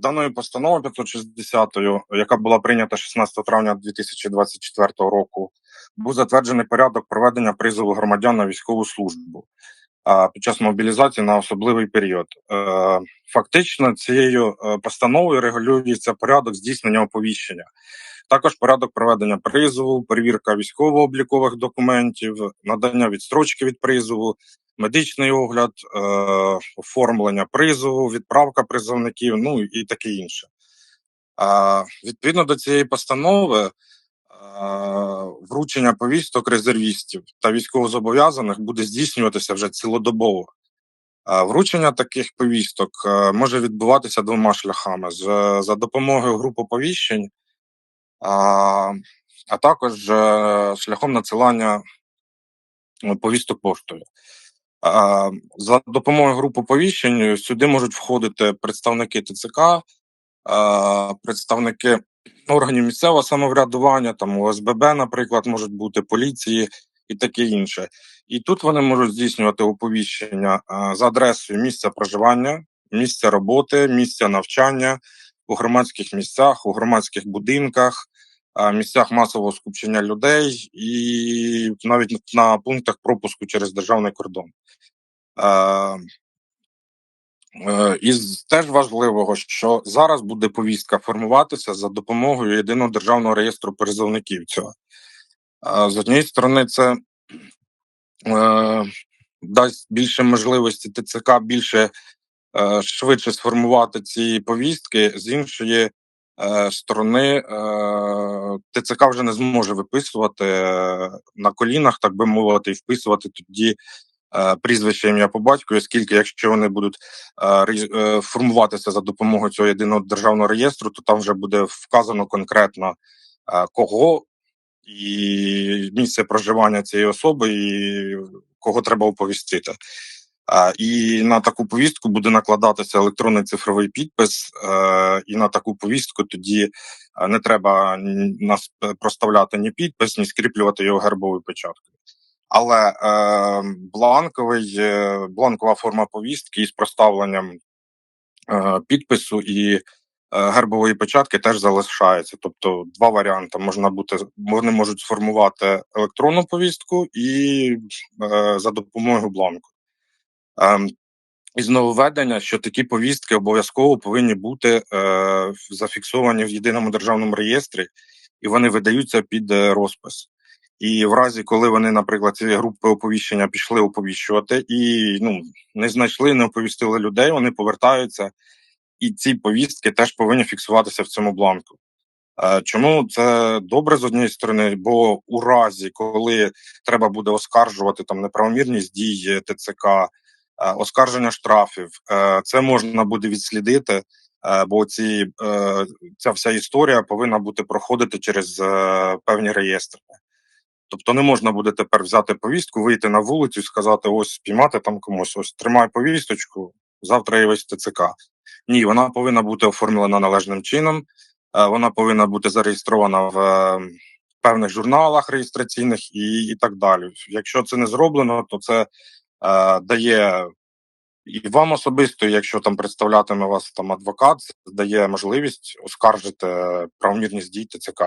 Даною постановою 560, яка була прийнята 16 травня 2024 року, був затверджений порядок проведення призову громадян на військову службу під час мобілізації на особливий період. Е, Фактично, цією е, постановою регулюється порядок здійснення оповіщення. Також порядок проведення призову, перевірка військово-облікових документів, надання відстрочки від призову, медичний огляд, е, оформлення призову, відправка призовників, ну і таке інше. А, відповідно до цієї постанови, а, вручення повісток резервістів та військовозобов'язаних буде здійснюватися вже цілодобово. Вручення таких повісток е, може відбуватися двома шляхами: за допомогою груп оповіщень, а також е, шляхом надсилання е, повісток поштою. За допомогою груп оповіщень сюди можуть входити представники ТЦК, представники органів місцевого самоврядування, там ОСББ, наприклад, можуть бути поліції і таке інше. І тут вони можуть здійснювати оповіщення за адресою місця проживання, місця роботи, місця навчання у громадських місцях, у громадських будинках, місцях масового скупчення людей і навіть на пунктах пропуску через державний кордон. Е, Е, Із теж важливого, що зараз буде повістка формуватися за допомогою єдиного державного реєстру призовників. Цього Е, з однієї сторони, це е, дасть більше можливості ТЦК більше е, швидше сформувати ці повістки. З іншої е, сторони, е, ТЦК вже не зможе виписувати е, на колінах, так би мовити, і вписувати тоді е, прізвище ім'я по батькові, оскільки якщо вони будуть е, е, формуватися за допомогою цього єдиного державного реєстру, то там вже буде вказано конкретно е, кого і місце проживання цієї особи, і кого треба оповістити. І на таку повістку буде накладатися електронний цифровий підпис, е, і на таку повістку тоді е, не треба нас е, проставляти ні підпис, ні скріплювати його гербовою печаткою. Але бланковий, бланкова форма повістки із проставленням підпису і гербової печатки теж залишається. Тобто два варіанти можна бути вони можуть сформувати електронну повістку і за допомогою бланку. Ем, із нововведення, що такі повістки обов'язково повинні бути е, зафіксовані в єдиному державному реєстрі, і вони видаються під е, розпис. І в разі, коли вони, наприклад, ці групи оповіщення пішли оповіщувати і ну не знайшли, не оповістили людей, вони повертаються, і ці повістки теж повинні фіксуватися в цьому бланку. Е, Чому це добре з однієї сторони? Бо у разі, коли треба буде оскаржувати там неправомірність дій ТЦК, оскарження штрафів, е, це можна буде відслідити, е, бо ці, е, ця вся історія повинна бути проходити через е, певні реєстри. Тобто не можна буде тепер взяти повістку, вийти на вулицю і сказати: ось спіймати там комусь, ось тримай повісточку, завтра є весь ТЦК. Ні, вона повинна бути оформлена належним чином, е, вона повинна бути зареєстрована в е, певних журналах реєстраційних і, і так далі. Якщо це не зроблено, то це е, дає і вам особисто, якщо там представлятиме вас там адвокат, дає можливість оскаржити правомірність дій ТЦК.